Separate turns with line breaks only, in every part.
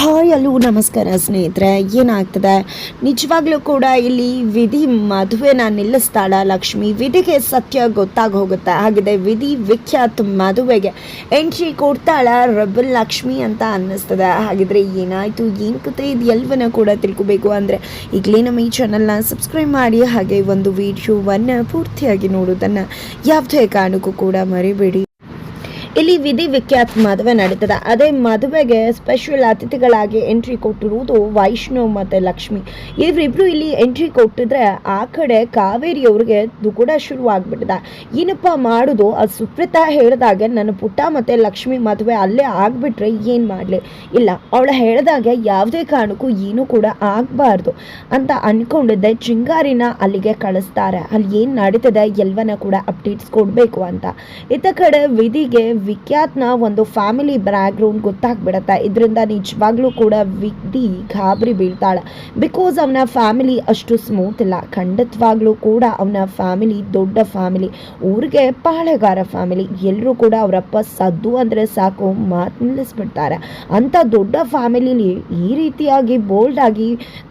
Hi ಅಲ್ಲೂ ನಮಸ್ಕಾರ ಸ್ನೇಹಿತರೆ. ಏನಾಗ್ತದೆ? ನಿಜವಾಗ್ಲೂ ಕೂಡ ಇಲ್ಲಿ ವಿಧಿ ಮದುವೆನ ನಿಲ್ಲಿಸ್ತಾಳ ಲಕ್ಷ್ಮಿ. ವಿಧಿಗೆ ಸತ್ಯ ಗೊತ್ತಾಗಿ ಹೋಗುತ್ತೆ. ಹಾಗಿದೆ, ವಿಧಿ ವಿಖ್ಯಾತ ಮದುವೆಗೆ ಎಂಟ್ರಿ ಕೊಡ್ತಾಳ ರಬಲ್ ಲಕ್ಷ್ಮಿ ಅಂತ ಅನ್ನಿಸ್ತದೆ. ಹಾಗಿದ್ರೆ ಏನಾಯ್ತು? ಏನು ಕತೆ ಇದು? ಎಲ್ವನ್ನ ಕೂಡ ತಿಳ್ಕೊಬೇಕು ಅಂದರೆ ಈಗಲೇ ನಮ್ಮ ಈ ಚಾನಲ್ನ ಸಬ್ಸ್ಕ್ರೈಬ್ ಮಾಡಿ, ಹಾಗೆ ಒಂದು ವಿಡಿಯೋವನ್ನು ಪೂರ್ತಿಯಾಗಿ ನೋಡೋದನ್ನು ಯಾವುದೇ ಕಾರಣಕ್ಕೂ ಕೂಡ ಮರಿಬೇಡಿ. ಇಲ್ಲಿ ವಿಧಿ ವಿಖ್ಯಾತ್ ಮದುವೆ ನಡೀತದೆ. ಅದೇ ಮದುವೆಗೆ ಸ್ಪೆಷಲ್ ಅತಿಥಿಗಳಾಗಿ ಎಂಟ್ರಿ ಕೊಟ್ಟಿರುವುದು ವೈಷ್ಣವ್ ಮತ್ತು ಲಕ್ಷ್ಮಿ. ಇವರಿಬ್ರು ಇಲ್ಲಿ ಎಂಟ್ರಿ ಕೊಟ್ಟಿದ್ರೆ ಆ ಕಡೆ ಕಾವೇರಿ ಅವ್ರಿಗೆ ದುಗುಡ ಶುರು ಆಗ್ಬಿಟ್ಟಿದೆ ಏನಪ್ಪ ಮಾಡೋದು? ಅದು ಸುಪ್ರೀತಾ ಹೇಳಿದಾಗೆ ನನ್ನ ಪುಟ್ಟ ಮತ್ತು ಲಕ್ಷ್ಮಿ ಮದುವೆ ಅಲ್ಲೇ ಆಗ್ಬಿಟ್ರೆ ಏನು ಮಾಡಲಿ? ಇಲ್ಲ, ಅವಳು ಹೇಳಿದಾಗೆ ಯಾವುದೇ ಕಾರಣಕ್ಕೂ ಏನೂ ಕೂಡ ಆಗಬಾರ್ದು ಅಂತ ಅನ್ಕೊಂಡಿದ್ದೆ. ಚಿಂಗಾರಿನ ಅಲ್ಲಿಗೆ ಕಳಿಸ್ತಾರೆ. ಅಲ್ಲಿ ಏನು ನಡೀತದೆ ಎಲ್ಲವನ್ನ ಕೂಡ ಅಪ್ಡೇಟ್ಸ್ ಕೊಡಬೇಕು ಅಂತ. ಇತ್ತ ಕಡೆ ವಿಧಿಗೆ ವಿಖ್ಯಾತ್ನ ಒಂದು ಫ್ಯಾಮಿಲಿ ಬ್ಯಾಕ್ಗ್ರೌಂಡ್ ಗೊತ್ತಾಗ್ಬಿಡತ್ತೆ. ಇದರಿಂದ ನಿಜವಾಗ್ಲೂ ಕೂಡ ವಿಧಿ ಗಾಬರಿ ಬೀಳ್ತಾಳೆ. ಬಿಕಾಸ್ ಅವನ ಫ್ಯಾಮಿಲಿ ಅಷ್ಟು ಸ್ಮೂತ್ ಇಲ್ಲ. ಖಂಡಿತವಾಗ್ಲೂ ಕೂಡ ಅವನ ಫ್ಯಾಮಿಲಿ ದೊಡ್ಡ ಫ್ಯಾಮಿಲಿ ಊರಿಗೆ ಪಾಳೆಗಾರ ಫ್ಯಾಮಿಲಿ ಎಲ್ಲರೂ ಕೂಡ ಅವರಪ್ಪ ಸದ್ದು ಅಂದರೆ ಸಾಕು ಮಾತು ನಿಲ್ಲಿಸ್ಬಿಡ್ತಾರೆ. ಅಂಥ ದೊಡ್ಡ ಫ್ಯಾಮಿಲಿಲಿ ಈ ರೀತಿಯಾಗಿ ಬೋಲ್ಡ್ ಆಗಿ,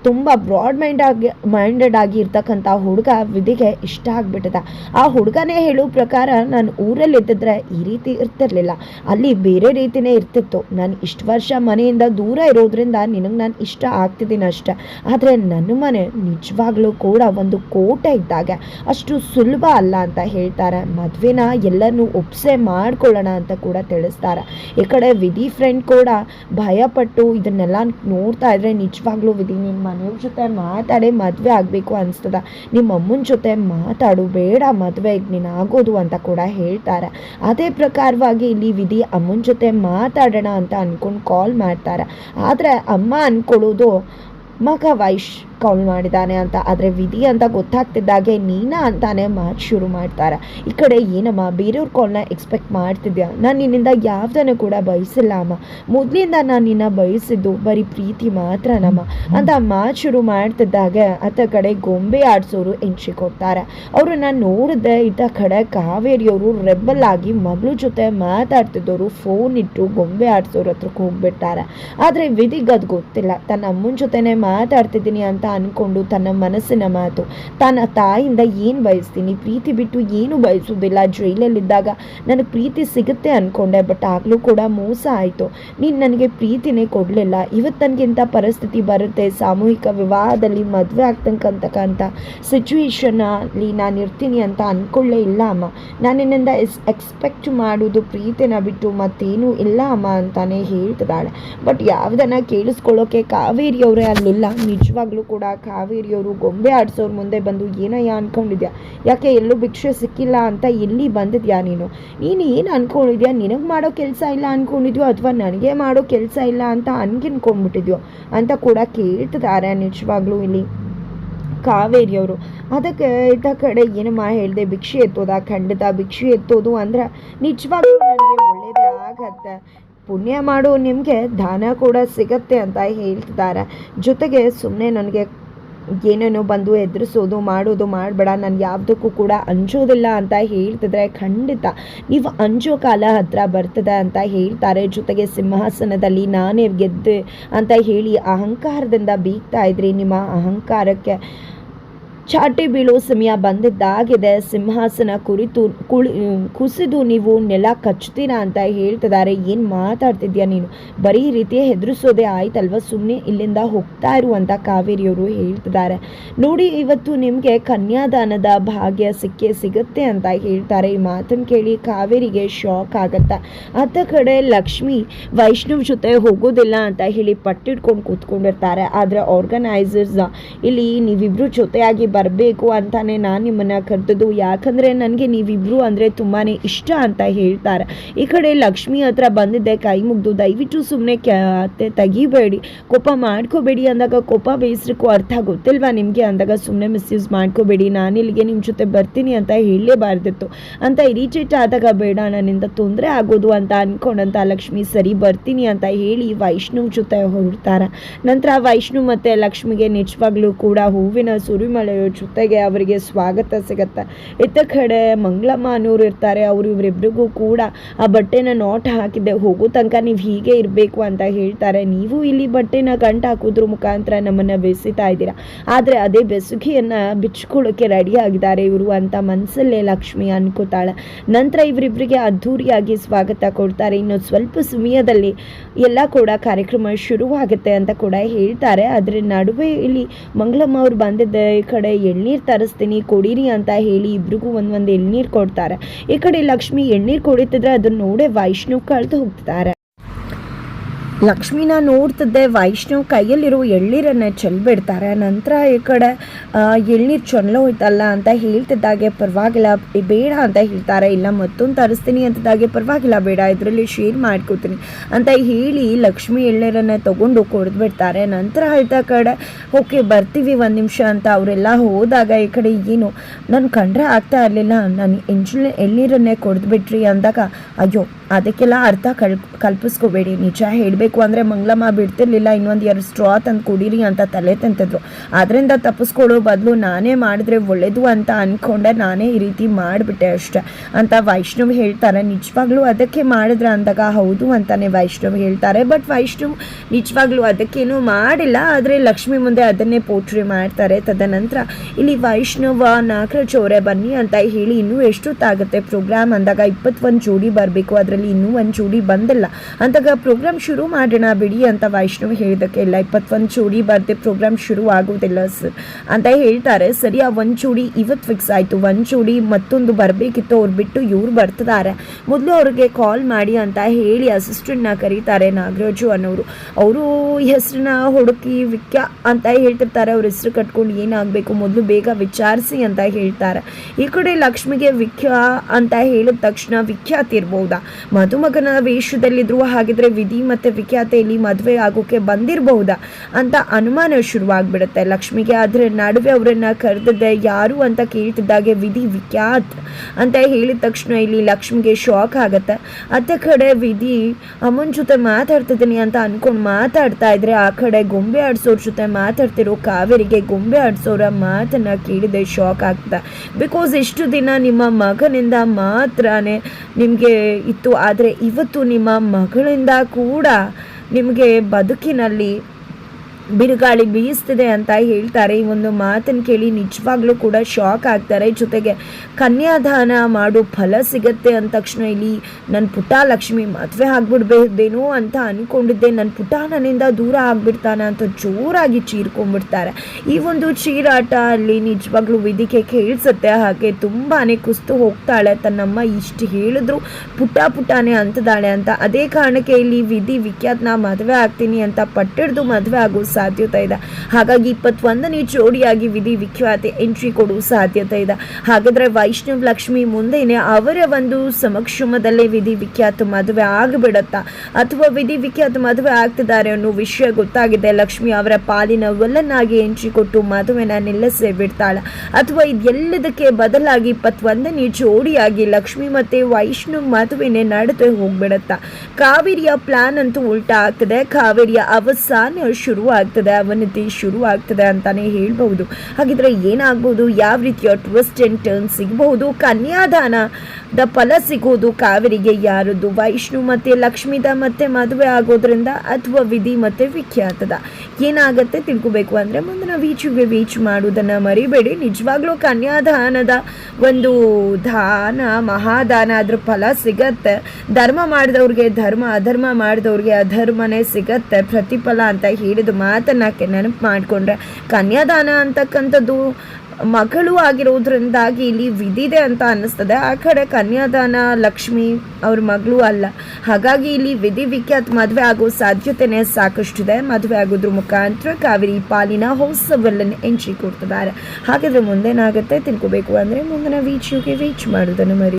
ತುಂಬ ಬ್ರಾಡ್ ಮೈಂಡ್ ಆಗಿ ಮೈಂಡೆಡ್ ಆಗಿ ಇರ್ತಕ್ಕಂಥ ಹುಡುಗ ವಿಧಿಗೆ ಇಷ್ಟ ಆಗ್ಬಿಟ್ಟಿದೆ. ಆ ಹುಡುಗನೇ ಹೇಳೋ ಪ್ರಕಾರ ನಾನು ಊರಲ್ಲಿ ಇದ್ದಿದ್ರೆ ಈ ರೀತಿ ಇರ್ತಿರ್ಲಿಲ್ಲ. ಅಲ್ಲಿ ಬೇರೆ ರೀತಿನೇ ಇರ್ತಿತ್ತು. ನಾನು ಇಷ್ಟು ವರ್ಷ ಮನೆಯಿಂದ ದೂರ ಇರೋದ್ರಿಂದ ನಿನಗೆ ನಾನು ಇಷ್ಟ ಆಗ್ತಿದ್ದೀನಿ ಅಷ್ಟೆ. ಆದರೆ ನನ್ನ ಮನೆ ನಿಜವಾಗ್ಲೂ ಕೂಡ ಒಂದು ಕೋಟೆ ಇದ್ದಾಗ. ಅಷ್ಟು ಸುಲಭ ಅಲ್ಲ ಅಂತ ಹೇಳ್ತಾರೆ. ಮದುವೆನ ಎಲ್ಲರನ್ನೂ ಒಪ್ಸೆ ಮಾಡ್ಕೊಳ್ಳೋಣ ಅಂತ ಕೂಡ ತಿಳಿಸ್ತಾರೆ. ಈ ಕಡೆ ವಿಧಿ ಫ್ರೆಂಡ್ ಕೂಡ ಭಯಪಟ್ಟು ಇದನ್ನೆಲ್ಲ ನೋಡ್ತಾ ಇದ್ರೆ ನಿಜವಾಗ್ಲೂ ವಿಧಿ ನಿಮ್ಮ ಮನೆಯವ್ರ ಜೊತೆ ಮಾತಾಡಿ ಮದುವೆ ಆಗಬೇಕು ಅನಿಸ್ತದ. ನಿಮ್ಮ ಅಮ್ಮನ ಜೊತೆ ಮಾತಾಡು. ಬೇಡ ಮದುವೆ ನೀನು ಆಗೋದು ಅಂತ ಕೂಡ ಹೇಳ್ತಾರೆ. ಅದೇ ಪ್ರಕಾರವಾಗಿ ಇಲ್ಲಿ ವಿಧಿ ಅಮ್ಮನ ಜೊತೆ ಮಾತಾಡೋಣ ಅಂತ ಅಂದ್ಕೊಂಡು ಕಾಲ್ ಮಾಡ್ತಾರೆ. ಆದರೆ ಅಮ್ಮ ಅಂದ್ಕೊಳ್ಳೋದು ಮಗ ವೈಶ್ ಕಾಲ್ ಮಾಡಿದ್ದಾನೆ ಅಂತ. ಆದರೆ ವಿಧಿ ಅಂತ ಗೊತ್ತಾಗ್ತಿದ್ದಾಗೆ ನೀನಾ ಅಂತಾನೆ ಮಾತು ಶುರು ಮಾಡ್ತಾರೆ. ಈ ಕಡೆ ಏನಮ್ಮ, ಬೇರೆಯವ್ರ ಕಾಲ್ನ ಎಕ್ಸ್ಪೆಕ್ಟ್ ಮಾಡ್ತಿದ್ಯಾ? ನಾನು ನಿನ್ನಿಂದ ಯಾವ್ದನ್ನು ಕೂಡ ಬಯಸಿಲ್ಲ ಅಮ್ಮ. ಮೊದಲಿಂದ ನಾನು ನಿನ್ನ ಬಯಸಿದ್ದು ಬರೀ ಪ್ರೀತಿ ಮಾತ್ರನಮ್ಮ. ಅಂತ ಮಾತು ಶುರು ಮಾಡ್ತಿದ್ದಾಗೆ ಆತ ಕಡೆ ಗೊಂಬೆ ಆಡಿಸೋರು ಎಂಟ್ರಿ ಕೊಡ್ತಾರೆ ಅವರು ನಾನು ನೋಡಿದೆ ಇದ್ದ ಕಡೆ ಕಾವೇರಿಯವರು ರೆಬಲ್ ಆಗಿ ಮಗಳ ಜೊತೆ ಮಾತಾಡ್ತಿದ್ದವರು ಫೋನ್ ಇಟ್ಟು ಗೊಂಬೆ ಆಡಿಸೋರ ಹತ್ರಕ್ಕೆ ಹೋಗ್ಬಿಡ್ತಾರೆ ಆದರೆ ವಿಧಿಗೆ ಅದು ಗೊತ್ತಿಲ್ಲ. ತನ್ನ ಅಮ್ಮನ ಜೊತೆನೆ ಮಾತಾಡ್ತಿದ್ದೀನಿ ಅಂತ ಅನ್ಕೊಂಡು ತನ್ನ ಮನಸ್ಸಿನ ಮಾತು, ತನ್ನ ತಾಯಿಯಿಂದ ಏನು ಬಯಸ್ತೀನಿ? ಪ್ರೀತಿ ಬಿಟ್ಟು ಏನು ಬಯಸುವುದಿಲ್ಲ? ಜೈಲಲ್ಲಿದ್ದಾಗ ನನಗೆ ಪ್ರೀತಿ ಸಿಗುತ್ತೆ ಅನ್ಕೊಂಡೆ, ಬಟ್ ಆಗಲೂ ಕೂಡ ಮೋಸ ಆಯಿತು. ನೀನು ನನಗೆ ಪ್ರೀತಿನೇ ಕೊಡಲಿಲ್ಲ. ಇವತ್ತು ನನಗೆ ಇಂಥ ಪರಿಸ್ಥಿತಿ ಬರುತ್ತೆ. ಸಾಮೂಹಿಕ ವಿವಾಹದಲ್ಲಿ ಮದುವೆ ಆಗ್ತಕ್ಕಂತಕ್ಕಂಥ ಸಿಚುವೇಶನಲ್ಲಿ ನಾನು ಇರ್ತೀನಿ ಅಂತ ಅಂದ್ಕೊಳ್ಳೇ ಇಲ್ಲ, ಅಮ್ಮ. ನಾನು ನಿನ್ನಿಂದ ಎಸ್ ಎಕ್ಸ್ಪೆಕ್ಟ್ ಮಾಡೋದು ಪ್ರೀತಿನ ಬಿಟ್ಟು ಮತ್ತೇನೂ ಇಲ್ಲ, ಅಮ್ಮ, ಅಂತಾನೆ ಹೇಳ್ತಿದ್ದಾಳೆ. ಬಟ್ ಯಾವುದನ್ನು ಕೇಳಿಸ್ಕೊಳ್ಳೋಕೆ ಕಾವೇರಿಯವರೇ ಅಲ್ಲಿಲ್ಲ. ನಿಜವಾಗ್ಲೂ ಕೂಡ ಕಾವೇರಿಯವರು ಗೊಂಬೆ ಆಡಿಸೋರು ಮುಂದೆ ಬಂದು ಏನಯ್ಯ ಅನ್ಕೊಂಡಿದ್ಯಾ? ಯಾಕೆ ಎಲ್ಲೂ ಭಿಕ್ಷೆ ಸಿಕ್ಕಿಲ್ಲ ಅಂತ ಎಲ್ಲಿ ಬಂದಿದ್ಯಾ ನೀನು? ನೀನು ಏನು ಅನ್ಕೊಂಡಿದ್ಯಾ? ನಿನಗೆ ಮಾಡೋ ಕೆಲಸ ಇಲ್ಲ ಅನ್ಕೊಂಡಿದ್ಯೋ ಅಥವಾ ನನಗೆ ಮಾಡೋ ಕೆಲಸ ಇಲ್ಲ ಅಂತ ಅನ್ಗಿನ್ಕೊಂಡ್ಬಿಟ್ಟಿದ್ಯೋ ಅಂತ ಕೂಡ ಕೇಳ್ತಿದ್ದಾರೆ ನಿಜವಾಗ್ಲೂ ಇಲ್ಲಿ ಕಾವೇರಿಯವರು. ಅದಕ್ಕೆ ಇದ್ದ ಕಡೆ ಏನಮ್ಮ ಹೇಳಿದೆ? ಭಿಕ್ಷೆ ಎತ್ತೋದ? ಖಂಡಿತ ಭಿಕ್ಷೆ ಎತ್ತೋದು ಅಂದ್ರೆ ನಿಜವಾಗ್ಲೂ ನನಗೆ ಒಳ್ಳೇದೇ ಆಗತ್ತೆ. ಪುಣ್ಯ ಮಾಡು, ನಿಮಗೆ ದಾನ ಕೂಡ ಸಿಗತ್ತೆ ಅಂತ ಹೇಳ್ತಿದ್ದಾರೆ. ಜೊತೆಗೆ ಸುಮ್ಮನೆ ನನಗೆ ಏನೇನೋ ಬಂದು ಎದುರಿಸೋದು, ಮಾಡೋದು ಮಾಡಬೇಡ, ನಾನು ಯಾವುದಕ್ಕೂ ಕೂಡ ಅಂಜೋದಿಲ್ಲ ಅಂತ ಹೇಳ್ತಿದ್ರೆ ಖಂಡಿತ ನೀವು ಅಂಜೋ ಕಾಲ ಹತ್ರ ಬರ್ತದೆ ಅಂತ ಹೇಳ್ತಾರೆ. ಜೊತೆಗೆ ಸಿಂಹಾಸನದಲ್ಲಿ ನಾನೇ ಗೆದ್ದೆ ಅಂತ ಹೇಳಿ ಅಹಂಕಾರದಿಂದ ಬೀಗ್ತಾ ಇದ್ರಿ. ನಿಮ್ಮ ಅಹಂಕಾರಕ್ಕೆ ಚಾಟಿ ಬೀಳೋ ಸಮಯ ಬಂದಿದ್ದಾಗಿದೆ ಸಿಂಹಾಸನ ಕುರಿತು ಕುಳಿ ಕುಸಿದು ನೀವು ನೆಲ ಕಚ್ತೀರಾ ಅಂತ ಹೇಳ್ತಿದ್ದಾರೆ. ಏನು ಮಾತಾಡ್ತಿದ್ಯಾ ನೀನು? ಬರೀ ರೀತಿ ಹೆದರಿಸೋದೇ ಆಯ್ತಲ್ವ? ಸುಮ್ಮನೆ ಇಲ್ಲಿಂದ ಹೋಗ್ತಾ ಇರುವಂತ ಕಾವೇರಿಯವರು ಹೇಳ್ತಿದ್ದಾರೆ. ನೋಡಿ, ಇವತ್ತು ನಿಮಗೆ ಕನ್ಯಾದಾನದ ಭಾಗ್ಯ ಸಿಕ್ಕೇ ಸಿಗುತ್ತೆ ಅಂತ ಹೇಳ್ತಾರೆ. ಈ ಮಾತನ್ನು ಕೇಳಿ ಕಾವೇರಿಗೆ ಶಾಕ್ ಆಗತ್ತೆ? ಅತ್ತ ಕಡೆ ಲಕ್ಷ್ಮಿ ವೈಷ್ಣವ್ ಜೊತೆ ಹೋಗೋದಿಲ್ಲ ಅಂತ ಹೇಳಿ ಪಟ್ಟಿಡ್ಕೊಂಡು ಕೂತ್ಕೊಂಡಿರ್ತಾರೆ. ಆದರೆ ಆರ್ಗನೈಸರ್ಸ್ ಇಲ್ಲಿ ನೀವಿಬ್ರು ಜೊತೆಯಾಗಿ ಬರಬೇಕು ಅಂತಾನೆ ನಾನು ನಿಮ್ಮನ್ನ ಕರೆದದ್ದು. ಯಾಕಂದರೆ ನನಗೆ ನೀವಿಬ್ರು ಅಂದರೆ ತುಂಬಾ ಇಷ್ಟ ಅಂತ ಹೇಳ್ತಾರೆ. ಈ ಕಡೆ ಲಕ್ಷ್ಮಿ ಹತ್ರ ಬಂದಿದ್ದೆ, ಕೈ ಮುಗ್ದು. ದಯವಿಟ್ಟು ಸುಮ್ಮನೆ ಕ್ಯಾತೆ ತೆಗಿಬೇಡಿ. ಕೋಪ ಮಾಡ್ಕೋಬೇಡಿ ಅಂದಾಗ ಕೋಪ ಬೇಸರಕ್ಕೂ ಅರ್ಥ ಗೊತ್ತಿಲ್ವಾ ನಿಮಗೆ? ಅಂದಾಗ ಸುಮ್ಮನೆ ಮಿಸ್ಯೂಸ್ ಮಾಡ್ಕೋಬೇಡಿ. ನಾನು ಇಲ್ಲಿಗೆ ನಿಮ್ಮ ಜೊತೆ ಬರ್ತೀನಿ ಅಂತ ಹೇಳಲೇಬಾರ್ದಿತ್ತು. ಅಂತ ಇರಿಚೇಟ್ ಆದಾಗ ಬೇಡ, ನನ್ನಿಂದ ತೊಂದರೆ ಆಗೋದು ಅಂತ ಅನ್ಕೊಂಡಂತ ಲಕ್ಷ್ಮಿ ಸರಿ ಬರ್ತೀನಿ ಅಂತ ಹೇಳಿ ವೈಷ್ಣವ್ ಜೊತೆ ಹೊರಡ್ತಾರೆ. ನಂತರ ವೈಷ್ಣು ಮತ್ತು ಲಕ್ಷ್ಮಿಗೆ ನಿಜವಾಗ್ಲೂ ಕೂಡ ಹೂವಿನ ಸುರಿಮಳೆಯೋ ಜೊತೆಗೆ ಅವರಿಗೆ ಸ್ವಾಗತ ಸಿಗತ್ತೆ. ಇತ್ತ ಕಡೆ ಮಂಗಳಮ್ಮ ಅನ್ನೋರು ಇರ್ತಾರೆ, ಅವರು ಇವರಿಬ್ಬರಿಗೂ ಕೂಡ ಆ ಬಟ್ಟೆನ ನೋಟ್ ಹಾಕಿದ್ದೆ, ಹೋಗೋ ತನಕ ನೀವು ಹೀಗೆ ಇರಬೇಕು ಅಂತ ಹೇಳ್ತಾರೆ. ನೀವು ಇಲ್ಲಿ ಬಟ್ಟೆನ ಗಂಟು ಹಾಕೋದ್ರ ಮುಖಾಂತರ ನಮ್ಮನ್ನು ಬೆಸಿತಾ ಇದ್ದೀರಾ? ಆದರೆ ಅದೇ ಬೆಸುಗೆಯನ್ನು ಬಿಚ್ಕೊಳ್ಳೋಕ್ಕೆ ರೆಡಿ ಆಗಿದ್ದಾರೆ ಇವರು ಅಂತ ಮನಸ್ಸಲ್ಲೇ ಲಕ್ಷ್ಮಿ ಅನ್ಕೋತಾಳೆ. ನಂತರ ಇವರಿಬ್ಬರಿಗೆ ಅದ್ಧೂರಿಯಾಗಿ ಸ್ವಾಗತ ಕೊಡ್ತಾರೆ. ಇನ್ನು ಸ್ವಲ್ಪ ಸಮಯದಲ್ಲಿ ಎಲ್ಲ ಕೂಡ ಕಾರ್ಯಕ್ರಮ ಶುರುವಾಗುತ್ತೆ ಅಂತ ಕೂಡ ಹೇಳ್ತಾರೆ. ಅದರ ನಡುವೆ ಇಲ್ಲಿ ಮಂಗಳಮ್ಮ ಅವ್ರು ಬಂದಿದ್ದ ಈ ಕಡೆ ಎಳ್ನೀರು ತರಿಸ್ತೀನಿ, ಕೊಡಿರಿ ಅಂತ ಹೇಳಿ ಇಬ್ರಿಗೂ ಒಂದೊಂದು ಎಳ್ನೀರು ಕೊಡ್ತಾರೆ. ಈ ಕಡೆ ಲಕ್ಷ್ಮಿ ಎಳ್ನೀರು ಕೊಡಿತಿದ್ರೆ ಅದನ್ನ ನೋಡೇ ವೈಷ್ಣವ್ ಕಳೆದು ಹೋಗ್ತಾರೆ ಲಕ್ಷ್ಮಿನ ನೋಡ್ತಿದ್ದೆ ವೈಷ್ಣವ್ ಕೈಯಲ್ಲಿರೋ ಎಳ್ನೀರನ್ನ ಚೆಲ್ಬಿಡ್ತಾರೆ. ನಂತರ ಈ ಕಡೆ ಎಳ್ನೀರು ಹೋಯ್ತಲ್ಲ ಅಂತ ಹೇಳ್ತಿದ್ದಾಗೆ, ಪರವಾಗಿಲ್ಲ ಬೇಡ ಅಂತ ಹೇಳ್ತಾರೆ. ಇಲ್ಲ, ಮತ್ತೊಂದು ತರಿಸ್ತೀನಿ ಅಂತಿದ್ದಾಗೆ, ಪರವಾಗಿಲ್ಲ, ಬೇಡ, ಇದರಲ್ಲಿ ಶೇರ್ ಮಾಡ್ಕೋತೀನಿ ಅಂತ ಹೇಳಿ ಲಕ್ಷ್ಮಿ ಎಳ್ಳೆರನ್ನ ತಗೊಂಡು ಕೊಡ್ದುಬಿಡ್ತಾರೆ. ನಂತರ ಆಯ್ತಾ ಕಡೆ, ಓಕೆ, ಬರ್ತೀವಿ ಒಂದು ನಿಮಿಷ ಅಂತ ಅವರೆಲ್ಲ ಹೋದಾಗ ಈ ಕಡೆ ಏನು ನನ್ನ ಕಂಡ್ರೆ ಆಗ್ತಾ ಇರಲಿಲ್ಲ, ನಾನು ಎಂಜಲ್ ಎಳ್ನೀರನ್ನೇ ಕೊಡ್ದುಬಿಟ್ರಿ ಅಂದಾಗ, ಅಯ್ಯೋ, ಅದಕ್ಕೆಲ್ಲ ಅರ್ಥ ಕಲ್, ಕಲ್ಪಿಸ್ಕೋಬೇಡಿ. ನಿಜ ಹೇಳಬೇಕು ಅಂದರೆ ಮಂಗಳಮ್ಮ ಬಿಡ್ತಿರ್ಲಿಲ್ಲ, ಇನ್ನೊಂದು ಎರಡು ಸ್ಟ್ರಾ ತಂದು ಕುಡೀರಿ ಅಂತ ತಲೆ ತಂತಿದ್ರು. ಅದರಿಂದ ತಪ್ಪಿಸ್ಕೊಳ್ಳೋ ಬದಲು ನಾನೇ ಮಾಡಿದ್ರೆ ಒಳ್ಳೇದು ಅಂತ ಅಂದ್ಕೊಂಡೆ ನಾನೇ ಈ ರೀತಿ ಮಾಡಿಬಿಟ್ಟೆ ಅಷ್ಟೆ. ಅಂತ ವೈಷ್ಣವ್ ಹೇಳ್ತಾರೆ. ನಿಜವಾಗ್ಲೂ ಅದಕ್ಕೆ ಮಾಡಿದ್ರೆ ಅಂದಾಗ ಹೌದು ಅಂತಾನೆ ವೈಷ್ಣವ್ ಹೇಳ್ತಾರೆ. ಬಟ್ ವೈಷ್ಣವ್ ನಿಜವಾಗ್ಲೂ ಅದಕ್ಕೇನು ಮಾಡಿಲ್ಲ. ಆದರೆ ಲಕ್ಷ್ಮಿ ಮುಂದೆ ಅದನ್ನೇ ಪೋಟ್ರಿ ಮಾಡ್ತಾರೆ. ತದನಂತರ ಇಲ್ಲಿ ವೈಷ್ಣವ, ನಾಗರಾಜ್ ಚೋರೆ ಬನ್ನಿ ಅಂತ ಹೇಳಿ ಇನ್ನೂ ಎಷ್ಟೊತ್ತಾಗುತ್ತೆ ಪ್ರೋಗ್ರಾಮ್ ಅಂದಾಗ ಇಪ್ಪತ್ತೊಂದು ಜೋಡಿ ಬರಬೇಕು. ಅದರಲ್ಲಿ ಇನ್ನೂ ಒಂದು ಜೋಡಿ ಬಂದಿಲ್ಲ. ಅಂದಾಗ ಪ್ರೋಗ್ರಾಮ್ ಶುರು ಮಾಡೋಣ ಬಿಡಿ ಅಂತ ವೈಷ್ಣವ್ ಹೇಳಿದಕ್ಕೆ ಇಲ್ಲ ಇಪ್ಪತ್ತೊಂದು ಜೋಡಿ ಬರ್ದೆ ಪ್ರೋಗ್ರಾಮ್ ಶುರು ಆಗೋದಿಲ್ಲ ಸರ್ ಅಂತ ಹೇಳ್ತಾರೆ, ಸರಿ, ಆ ಒಂದು ಜೋಡಿ ಇವತ್ತು ಫಿಕ್ಸ್ ಆಯಿತು ಒಂದು ಜೋಡಿ ಮತ್ತೊಂದು ಬರಬೇಕಿತ್ತು, ಅವ್ರು ಬಿಟ್ಟು ಇವ್ರು ಬರ್ತಿದ್ದಾರೆ ಮೊದಲು ಅವ್ರಿಗೆ ಕಾಲ್ ಮಾಡಿ ಅಂತ ಹೇಳಿ ಅಸಿಸ್ಟೆಂಟ್ನ ಕರೀತಾರೆ ನಾಗರಾಜು ಅನ್ನೋರು. ಅವರು ಹೆಸರನ್ನ ಹುಡುಕಿ ವಿಕ್ಯ ಅಂತ ಹೇಳ್ತಿರ್ತಾರೆ, ಅವ್ರ ಹೆಸರು ಕಟ್ಕೊಂಡು ಏನಾಗಬೇಕು, ಮೊದಲು ಬೇಗ ವಿಚಾರಿಸಿ ಅಂತ ಹೇಳ್ತಾರೆ. ಈ ಕಡೆ ಲಕ್ಷ್ಮಿಗೆ ವಿಖ್ಯ ಅಂತ ಹೇಳಿದ ತಕ್ಷಣ ವಿಖ್ಯಾತಿ ಇರ್ಬೋದಾ? ಮಧುಮಗನ ವೇಷದಲ್ಲಿದ್ರು ಹಾಗಿದ್ರೆ ವಿಧಿ ಮತ್ತೆ ವಿಖ್ಯಾತೆಯಲ್ಲಿ ಮದುವೆ ಆಗೋಕೆ ಬಂದಿರಬಹುದಾ ಅಂತ ಅನುಮಾನ ಶುರುವಾಗ್ಬಿಡುತ್ತೆ ಲಕ್ಷ್ಮಿಗೆ. ಅದ್ರ ನಡುವೆ ಅವರನ್ನ ಕರೆದಿದ್ದೆ. ಯಾರು ಅಂತ ಕೇಳ್ತಿದ್ದಾಗೆ ವಿಧಿ ವಿಖ್ಯಾತ್ ಅಂತ ಹೇಳಿದ ತಕ್ಷಣ ಇಲ್ಲಿ ಲಕ್ಷ್ಮಿಗೆ ಶಾಕ್ ಆಗತ್ತೆ. ಅತ್ತ ಕಡೆ ವಿಧಿ, ಅಮ್ಮನ ಜೊತೆ ಮಾತಾಡ್ತಿದ್ದೀನಿ ಅಂತ ಅನ್ಕೊಂಡು ಮಾತಾಡ್ತಾ ಇದ್ರೆ ಆ ಕಡೆ ಗೊಂಬೆ ಆಡ್ಸೋರ್ ಜೊತೆ ಮಾತಾಡ್ತಿರೋ ಕಾವೇರಿಗೆ ಗೊಂಬೆ ಆಡ್ಸೋರ ಮಾತನ್ನ ಕೇಳಿದೆ ಶಾಕ್ ಆಗ್ತಾ. ಬಿಕಾಸ್ ಇಷ್ಟು ದಿನ ನಿಮ್ಮ ಮಗನಿಂದ ಮಾತ್ರನೇ ನಿಮಗೆ ಇತ್ತು. ಆದರೆ ಇವತ್ತು ನಿಮ್ಮ ಮಗಳಿಂದ ಕೂಡ ನಿಮಗೆ ಬದುಕಿನಲ್ಲಿ ಬಿರುಗಾಳಿ ಬೀಸ್ತಿದೆ ಅಂತ ಹೇಳ್ತಾರೆ. ಈ ಒಂದು ಮಾತನ್ನು ಕೇಳಿ ನಿಜವಾಗ್ಲೂ ಕೂಡ ಶಾಕ್ ಆಗ್ತಾರೆ. ಜೊತೆಗೆ ಕನ್ಯಾದಾನ ಮಾಡು ಫಲ ಸಿಗತ್ತೆ ಅಂದ ತಕ್ಷಣ ಇಲ್ಲಿ ನನ್ನ ಪುಟ ಲಕ್ಷ್ಮಿ ಮದುವೆ ಆಗ್ಬಿಡ್ಬೇಕೇನೋ ಅಂತ ಅನ್ಕೊಂಡಿದ್ದೆ. ನನ್ನ ಪುಟ ನನ್ನಿಂದ ದೂರ ಆಗ್ಬಿಡ್ತಾನ ಅಂತ ಜೋರಾಗಿ ಚೀರ್ಕೊಂಡ್ಬಿಡ್ತಾರೆ. ಈ ಒಂದು ಚೀರಾಟ ಅಲ್ಲಿ ನಿಜವಾಗ್ಲೂ ವಿಧಿಕೆ ಕೇಳಿಸುತ್ತೆ. ಹಾಗೆ ತುಂಬಾನೇ ಕುಸ್ತು ಹೋಗ್ತಾಳೆ. ತನ್ನಮ್ಮ ಇಷ್ಟು ಹೇಳಿದ್ರು ಪುಟ ಪುಟಾನೆ ಅಂತದಾಳೆ ಅಂತ. ಅದೇ ಕಾರಣಕ್ಕೆ ಇಲ್ಲಿ ವಿಧಿ ವಿಖ್ಯಾತ್ನ ಮದುವೆ ಆಗ್ತೀನಿ ಅಂತ ಪಟ್ಟಿಡ್ದು ಮದುವೆ ಆಗೋ ಸಾಧ್ಯತೆ ಇದೆ. ಹಾಗಾಗಿ ಇಪ್ಪತ್ತೊಂದನೇ ಜೋಡಿಯಾಗಿ ವಿಧಿ ವಿಖ್ಯಾತಿ ಎಂಟ್ರಿ ಕೊಡುವ ಸಾಧ್ಯತೆ ಇದೆ. ಹಾಗಾದ್ರೆ ವೈಷ್ಣವ್ ಲಕ್ಷ್ಮಿ ಮುಂದೆನೆ ಅವರ ಒಂದು ಸಮಕ್ಷಮದಲ್ಲೇ ವಿಧಿ ವಿಖ್ಯಾತ ಮದುವೆ ಆಗಿಬಿಡತ್ತಾ, ಅಥವಾ ವಿಧಿ ವಿಖ್ಯಾತ ಮದುವೆ ಆಗ್ತಿದ್ದಾರೆ ಅನ್ನೋ ವಿಷಯ ಗೊತ್ತಾಗಿದೆ. ಲಕ್ಷ್ಮಿ ಅವರ ಪಾಲಿನ ಒಲ್ಲನ್ನಾಗಿ ಎಂಟ್ರಿ ಕೊಟ್ಟು ಮದುವೆನ ನಿಲ್ಲಿಸೇ ಬಿಡ್ತಾಳೆ. ಅಥವಾ ಇದೆಲ್ಲದಕ್ಕೆ ಬದಲಾಗಿ ಇಪ್ಪತ್ತೊಂದನೇ ಜೋಡಿಯಾಗಿ ಲಕ್ಷ್ಮಿ ಮತ್ತೆ ವೈಷ್ಣವ್ ಮದುವೆನೆ ನಡೆದು ಹೋಗ್ಬಿಡತ್ತ. ಕಾವೇರಿಯ ಪ್ಲಾನ್ ಅಂತೂ ಉಲ್ಟಾ ಆಗ್ತದೆ. ಕಾವೇರಿಯ ಅವಸಾನ ಶುರು ಆಗ್ತದೆ, ಅವನತಿ ಶುರು ಆಗ್ತದೆ ಅಂತಾನೆ ಹೇಳ್ಬಹುದು. ಹಾಗಿದ್ರೆ ಏನಾಗ್ಬೋದು ಯಾವ ರೀತಿಯ ಟ್ವಿಸ್ಟ್ ಅಂಡ್ ಟರ್ನ್ ಸಿಗಬಹುದು? ಕನ್ಯಾದಾನದ ಫಲ ಸಿಗೋದು ಕಾವೇರಿಗೆ ಯಾರದ್ದು? ವೈಷ್ಣು ಮತ್ತೆ ಲಕ್ಷ್ಮೀದ ಮತ್ತೆ ಮದುವೆ ಆಗೋದ್ರಿಂದ ಅಥವಾ ವಿಧಿ ಮತ್ತೆ ವಿಖ್ಯಾತದ? ಏನಾಗತ್ತೆ ತಿಳ್ಕೊಬೇಕು ಅಂದ್ರೆ ಮುಂದಿನ ವೀಚುಗೆ ವೀಚ್ ಮಾಡುವುದನ್ನ ಮರಿಬೇಡಿ. ನಿಜವಾಗ್ಲೂ ಕನ್ಯಾದಾನದ ಒಂದು ದಾನ, ಮಹಾದಾನ ಅದ್ರ ಫಲ ಸಿಗತ್ತೆ. ಧರ್ಮ ಮಾಡಿದವ್ರಿಗೆ ಧರ್ಮ, ಅಧರ್ಮ ಮಾಡಿದವ್ರಿಗೆ ಅಧರ್ಮನೇ ಸಿಗತ್ತೆ. ಪ್ರತಿಫಲ ಅಂತ ಹೇಳಿದ ಮಾತನ್ನ ನೆನಪು ಮಾಡಿಕೊಂಡ್ರೆ ಕನ್ಯಾದಾನ ಅಂತಕ್ಕಂಥದ್ದು ಮಗಳು ಆಗಿರೋದ್ರಿಂದಾಗಿ ಇಲ್ಲಿ ವಿಧಿದೆ ಅಂತ ಅನ್ನಿಸ್ತದೆ. ಆ ಕಡೆ ಕನ್ಯಾದಾನ, ಲಕ್ಷ್ಮಿ ಅವ್ರ ಮಗಳು ಅಲ್ಲ. ಹಾಗಾಗಿ ಇಲ್ಲಿ ವಿಧಿ ವಿಖ್ಯಾತ್ ಮದುವೆ ಆಗೋ ಸಾಧ್ಯತೆನೇ ಸಾಕಷ್ಟಿದೆ. ಮದುವೆ ಆಗೋದ್ರ ಮುಖಾಂತರ ಕಾವೇರಿ ಪಾಲಿನ ಹೊಸವಲ್ಲನ್ನು ಎಂಟ್ರಿ ಕೊಡ್ತಿದ್ದಾರೆ. ಹಾಗಾದ್ರೆ ಮುಂದೇನಾಗುತ್ತೆ ತಿಳ್ಕೊಬೇಕು ಅಂದರೆ ಮುಂದಿನ ವೀಚ್ ವೀಚ್ ಮಾಡೋದನ್ನು ಮರಿ